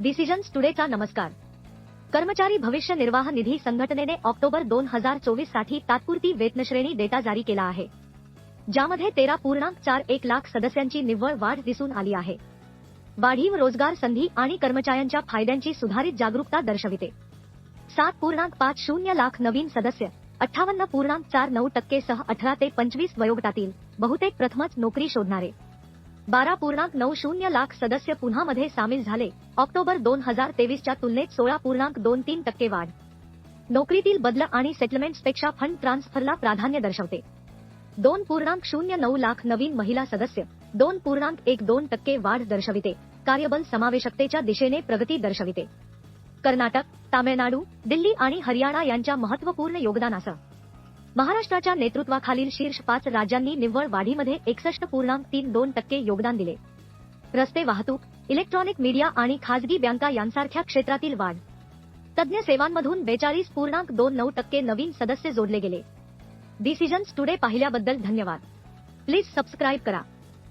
Decisions टुडेचा नमस्कार. कर्मचारी भविष्य निर्वाह निधी संघटनेने ऑक्टोबर दोन हजार चोवीससाठी तात्पुरती वेतनश्रेणी डेटा जारी केला आहे. ज्यामध्ये तेरा पूर्णांक चार एक लाख सदस्यांची निव्वळ वाढ दिसून आली आहे. वाढीव रोजगार संधी आणि कर्मचाऱ्यांच्या फायद्यांची सुधारित जागरूकता दर्शविते. सात पूर्णांक पाच शून्य लाख नवीन सदस्य अठ्ठावन्न पूर्णांक चार नऊ टक्के सह अठरा ते पंचवीस वयोगटातील बहुतेक प्रथमच नोकरी शोधणारे. बारा पूर्णांक नऊ शून्य लाख सदस्य पुन्हा मध्ये सामील झाले. ऑक्टोबर दोन हजार तेवीसच्या तुलनेत सोळा पूर्णांक दोन तीन टक्के वाढ. नोकरीतील बदल आणि सेटलमेंट्सपेक्षा फंड ट्रान्सफरला प्राधान्य दर्शवते. दोन पूर्णांक शून्य नऊ लाख नवीन महिला सदस्य दोन पूर्णांक एक दोन टक्के वाढ दर्शविते. कार्यबल समावेशकतेच्या दिशेने प्रगती दर्शविते. कर्नाटक तामिळनाडू दिल्ली आणि हरियाणा यांच्या महत्त्वपूर्ण योगदानासह महाराष्ट्राच्या नेतृत्वाखालील शीर्ष पाच राज्यांनी निव्वळ वाढीमध्ये एकसष्ट पूर्णांक तीन दोन टक्के योगदान दिले. रस्ते वाहतूक इलेक्ट्रॉनिक मीडिया आणि खाजगी बँका यांसारख्या क्षेत्रातील वाढ. तज्ज्ञ सेवांमधून बेचाळीस पूर्णांक दोन नऊ टक्के नवीन सदस्य जोडले गेले. डिसिजन्स टुडे पाहिल्याबद्दल धन्यवाद. प्लीज सबस्क्राईब करा.